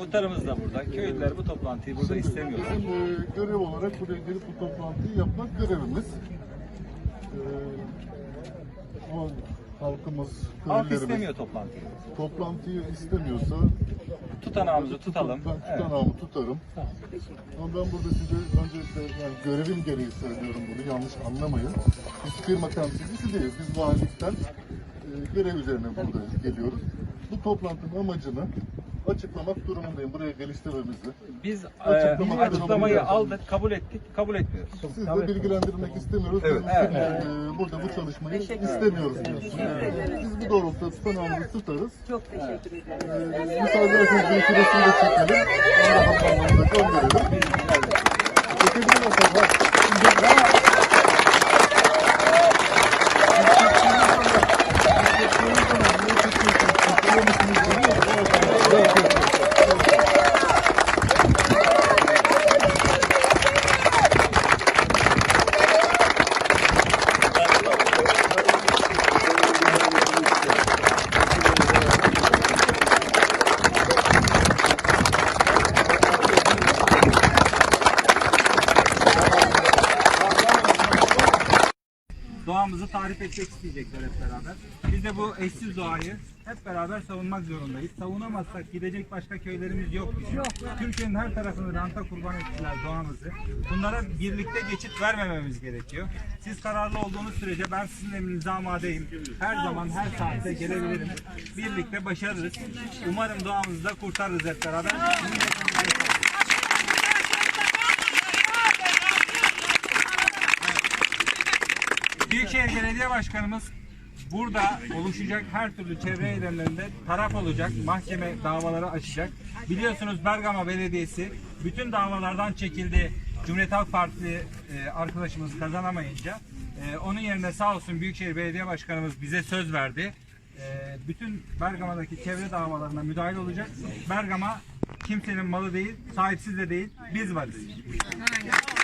Muhtarımız da burada. Köylüler bu toplantıyı burada istemiyorlar. Bizim e, görev olarak buraya gelip bu toplantıyı yapmak görevimiz. E, ama halkımız, Halk köylülerimiz istemiyor toplantıyı. toplantıyı istemiyorsa Tutanağımızı tutalım. ben Evet. tutanağımı tutarım. Ama ben burada size öncelikle yani görevim gereği söylüyorum bunu yanlış anlamayın. Biz firma temsilcisi değiliz. Biz valilikten e, görev üzerine buradayız, geliyoruz. Bu toplantının amacını açıklamak durumundayım buraya geliştirmemizi. Biz e, Açıklama- açıklamayı aldık, kabul ettik, kabul etmiyoruz. Siz de bilgilendirmek istemiyoruz. Evet, evet, de, e, burada bu çalışmayı istemiyoruz diyorsunuz. Biz bu doğrultuda tutanağımızı tutarız. Çok teşekkür ederim. E, müsaade ederseniz bir resim de çekelim. Da bakanlığımıza gönderelim. Doğamızı tarif etmek isteyecekler hep beraber. Biz de bu eşsiz doğayı hep beraber savunmak zorundayız. Savunamazsak gidecek başka köylerimiz yok bizim. Türkiye'nin her tarafını ranta kurban ettiler doğamızı. Bunlara birlikte geçit vermememiz gerekiyor. Siz kararlı olduğunuz sürece ben sizin emrinize amadeyim. Her zaman her saatte gelebilirim. Birlikte başarırız. Umarım doğamızı da kurtarırız hep beraber. Büyükşehir Belediye Başkanımız burada oluşacak her türlü çevre eylemlerinde taraf olacak, mahkeme davaları açacak. Biliyorsunuz Bergama Belediyesi bütün davalardan çekildi. Cumhuriyet Halk Partili e, arkadaşımız kazanamayınca e, onun yerine sağ olsun Büyükşehir Belediye Başkanımız bize söz verdi. E, bütün Bergama'daki çevre davalarına müdahale olacak. Bergama kimsenin malı değil, sahipsiz de değil, biz varız.